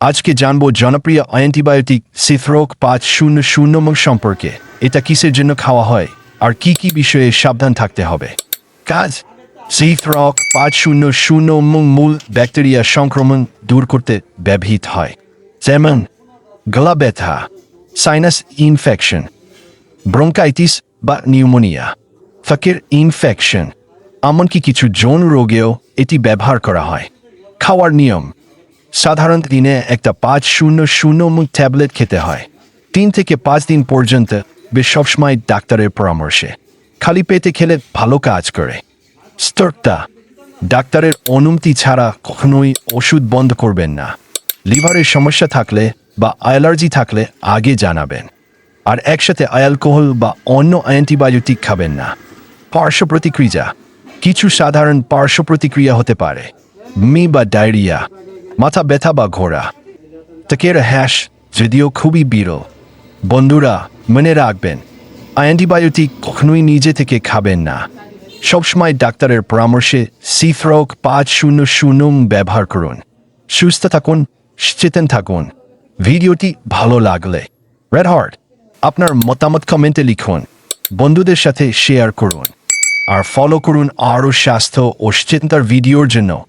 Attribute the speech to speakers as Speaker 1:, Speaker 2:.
Speaker 1: আজকে জানব জনপ্রিয় অ্যান্টিবায়োটিক সিথ্রোক পাঁচ শূন্য শূন্য সম্পর্কে। এটা কিসের জন্য খাওয়া হয়? আর কি কি বিষয়ে সাবধান থাকতে হবে? কাজ সিথ্রক পাঁচ শূন্য শূন্য মূল ব্যাকটেরিয়া সংক্রমণ দূর করতে ব্যবহৃত হয়। যেমন গলা ব্যথা সাইনাস ইনফেকশন, ব্রঙ্কাইটিস বা নিউমোনিয়া, ফাঁকের ইনফেকশন, এমনকি কিছু যৌন রোগেও এটি ব্যবহার করা হয়। খাওয়ার নিয়ম সাধারণত দিনে একটা পাঁচ শূন্য শূন্য মুখ ট্যাবলেট খেতে হয়। তিন থেকে পাঁচ দিন পর্যন্ত বেশ সবসময় ডাক্তারের পরামর্শে। খালি পেটে খেলে ভালো কাজ করে। স্তর্তা। ডাক্তারের অনুমতি ছাড়া কখনোই ওষুধ বন্ধ করবেন না। লিভারের সমস্যা থাকলে বা অ্যালার্জি থাকলে আগে জানাবেন। আর একসাথে অ্যালকোহল বা অন্য অ্যান্টিবায়োটিক খাবেন না। পার্শ্ব প্রতিক্রিয়া। কিছু সাধারণ পার্শ্ব প্রতিক্রিয়া হতে পারে। মি বা ডায়রিয়া। মাথা ব্যথা বা ঘোরা। ত্বকের হ্যাশ যদিও খুবই বিরল। বন্ধুরা, মনে রাখবেন অ্যান্টিবায়োটিক কখনোই নিজে থেকে খাবেন না। সবসময় ডাক্তারের পরামর্শে সিথ্রক পাঁচ শূন্য শূন্য ব্যবহার করুন। সুস্থ থাকুন, সচেতন থাকুন। ভিডিওটি ভালো লাগলে রেড হার্ট আপনার মতামত কমেন্টে লিখুন। বন্ধুদের সাথে শেয়ার করুন। আর ফলো করুন আরও স্বাস্থ্য ও সচেতনতার ভিডিওর জন্য।